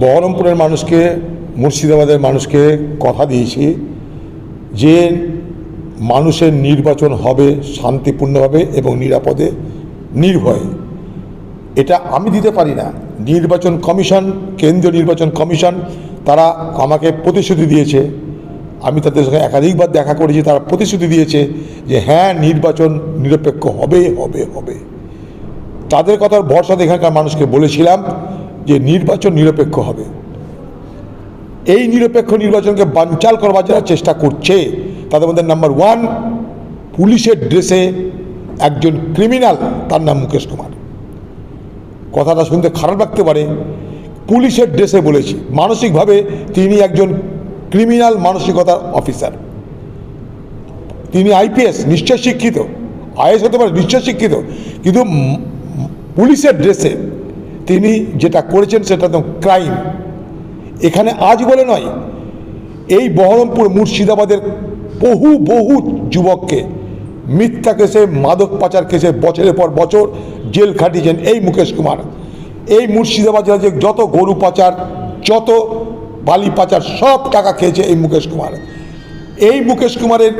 বহরমপুরের মানুষকে, মুর্শিদাবাদের মানুষকে কথা দিয়েছি যে মানুষের নির্বাচন হবে শান্তিপূর্ণভাবে এবং নিরাপদে, নির্ভয়ে। এটা আমি দিতে পারি না। নির্বাচন কমিশন, কেন্দ্রীয় নির্বাচন কমিশন, তারা আমাকে প্রতিশ্রুতি দিয়েছে। আমি তাদের সঙ্গে একাধিকবার দেখা করেছি, তারা প্রতিশ্রুতি দিয়েছে যে হ্যাঁ নির্বাচন নিরপেক্ষ হবে হবে হবে। তাদের কথার ভরসাতে এখানকার মানুষকে বলেছিলাম যে নির্বাচন নিরপেক্ষ হবে। এই নিরপেক্ষ নির্বাচনকে বানচাল করবার যারা চেষ্টা করছে, তাদের মধ্যে নাম্বার ওয়ান পুলিশের ড্রেসে একজন ক্রিমিনাল তার নাম মুকেশ কুমার। কথাটা শুনতে খারাপ লাগতে পারে। পুলিশের ড্রেসে বলেছি, মানসিকভাবে তিনি একজন ক্রিমিনাল মানসিকতার অফিসার তিনি আইপিএস নিশ্চয় শিক্ষিত। আইএস হতে পারে, নিশ্চয় শিক্ষিত। কিন্তু পুলিশের ড্রেসে তিনি যেটা করেছেন সেটা তো ক্রাইম। এখানে আজ বলে নয়, এই বহরমপুর মুর্শিদাবাদের বহু বহু যুবককে মিথ্যা কেসে মাদক পাচার কেসে বছরের পর বছর জেল খাটিয়েছেন এই মুকেশ কুমার। এই মুর্শিদাবাদ জেলায় যে যত গরু পাচার, যত বালি পাচার, সব টাকা খেয়েছে এই মুকেশ কুমার। এই মুকেশ কুমারের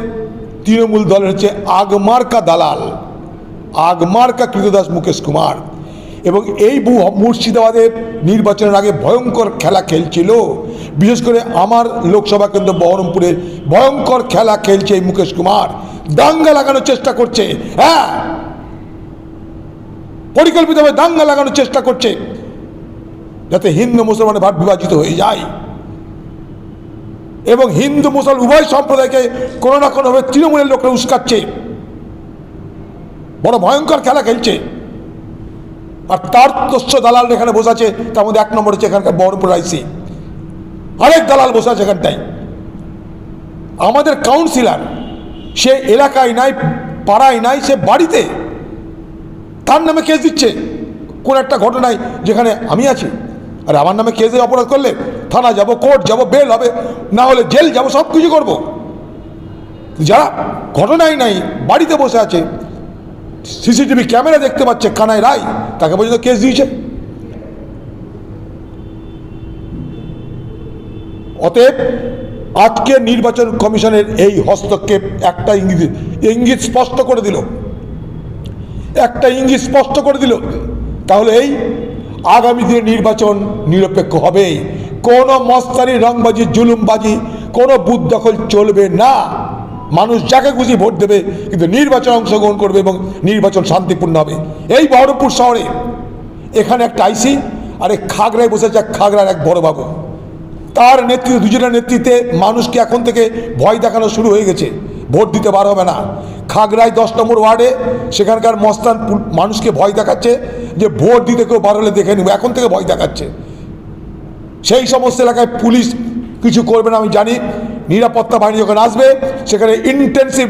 তৃণমূল দলের হচ্ছে আগমার্কা দালাল, আগমার্কা কৃতদাস মুকেশ কুমার। এবং এই মুর্শিদাবাদের নির্বাচনের আগে ভয়ঙ্কর খেলা খেলছিল। বিশেষ করে আমার লোকসভা কেন্দ্র বহরমপুরে ভয়ঙ্কর খেলা খেলছে এই মুকেশ কুমার। দাঙ্গা লাগানোর চেষ্টা করছে। হ্যাঁ। পরিকল্পিতভাবে দাঙ্গা লাগানোর চেষ্টা করছে। যাতে হিন্দু মুসলমানের ভাব বিভাজিত হয়ে যায়। এবং হিন্দু মুসলমান উভয় সম্প্রদায়কে কোনো না কোনোভাবে তৃণমূলের লোকরা উস্কাচ্ছে। বড় ভয়ঙ্কর খেলা খেলছে। আর তার তস্য দালাল এখানে বসে আছে, তার মধ্যে এক নম্বর হচ্ছে এখানকার বহরমপুর আইসি। আরেক দালাল বসে আছে এখানটায়। আমাদের কাউন্সিলার সে এলাকায় নাই, পাড়ায় নাই, সে বাড়িতে। তার নামে কেস দিচ্ছে। কোন একটা ঘটনায় যেখানে আমি আছি। আর আমার নামে কেসের অপরাধ করলে থানা যাব কোর্ট যাব বেল হবে, না হলে জেল যাব সব কিছু করব। যারা ঘটনাই নাই, বাড়িতে বসে আছে সিসিটিভি ক্যামেরা দেখতে পাচ্ছে কানাই রায়, তাকে পর্যন্ত কেস দিয়েছে। অতএব আজকে নির্বাচন কমিশনের এই হস্তক্ষেপ একটা ইঙ্গিত ইঙ্গিত স্পষ্ট করে দিল। একটা ইঙ্গিত স্পষ্ট করে দিল। তাহলে এই আগামী দিনে নির্বাচন নিরপেক্ষ হবে কোনো মস্তানি রংবাজি, জুলুমবাজি, কোনো বুথ দখল চলবে না। মানুষ যাকে খুশি ভোট দেবে, কিন্তু নির্বাচন অংশগ্রহণ করবে এবং নির্বাচন শান্তিপূর্ণ হবে। এই বহরমপুর শহরে এখানে একটা আইসি আর এই খাগড়ায় বসেছে খাগড়ার এক বড় বাবু। তার নেতৃত্বে, দুজনের নেতৃত্বে মানুষকে এখন থেকে ভয় দেখানো শুরু হয়ে গেছে। ভোট দিতে বার হবে না। খাগড়ায় দশ নম্বর ওয়ার্ডে সেখানকার মস্তান মানুষকে ভয় দেখাচ্ছে যে ভোট দিতে কেউ বার হলে দেখে নেব। এখন থেকে ভয় দেখাচ্ছে। সেই সমস্ত এলাকায় পুলিশ কিছু করবে না আমি জানি। নিরাপত্তা বাহিনী যখন আসবে সেখানে ইন্টেন্সিভ